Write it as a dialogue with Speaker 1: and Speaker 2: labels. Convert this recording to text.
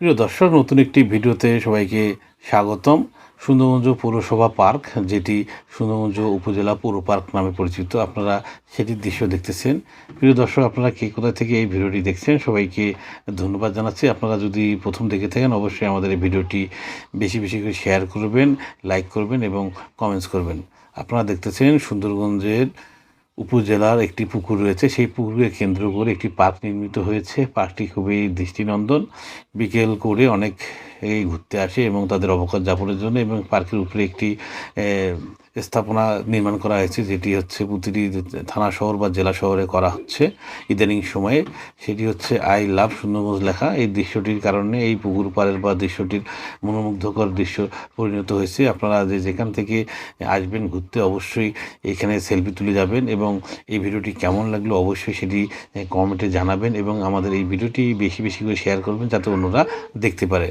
Speaker 1: প্রিয় দর্শক, নতুন একটি ভিডিওতে সবাইকে স্বাগতম। সুন্দরগঞ্জ পৌরসভা পার্ক, যেটি সুন্দরগঞ্জ উপজেলা পৌর পার্ক নামে পরিচিত, আপনারা সেটির দৃশ্য দেখতেছেন। প্রিয় দর্শক, আপনারা কে কোথা থেকে এই ভিডিওটি দেখছেন, সবাইকে ধন্যবাদ জানাচ্ছি। আপনারা যদি প্রথম দেখে থাকেন, অবশ্যই আমাদের এই ভিডিওটি বেশি বেশি করে শেয়ার করবেন, লাইক করবেন এবং কমেন্টস করবেন। আপনারা দেখতেছেন সুন্দরগঞ্জের উপজেলার একটি পুকুর রয়েছে। সেই পুকুরকে কেন্দ্র করে একটি পার্ক নির্মিত হয়েছে। পার্কটি খুবই দৃষ্টিনন্দন। বিকেল করে অনেক এই ঘুরতে আসে এবং তাদের অবকাশ যাপনের জন্য এবং পার্কের উপরে একটি স্থাপনা নির্মাণ করা হয়েছে, যেটি হচ্ছে প্রতিটি থানা শহর বা জেলা শহরে করা হচ্ছে ইদানিং সময়ে। সেটি হচ্ছে আই লাভ সুন্দরগঞ্জ লেখা। এই দৃশ্যটির কারণে এই পুকুর পাড়ের বা দৃশ্যটির মনোমুগ্ধকর দৃশ্য পরিণত হয়েছে। আপনারা যে যেখান থেকে আসবেন ঘুরতে অবশ্যই এখানে সেলফি তুলে যাবেন এবং এই ভিডিওটি কেমন লাগল অবশ্যই সেটি কমেন্টে জানাবেন এবং আমাদের এই ভিডিওটি বেশি বেশি করে শেয়ার করবেন যাতে অন্যরা দেখতে পারে।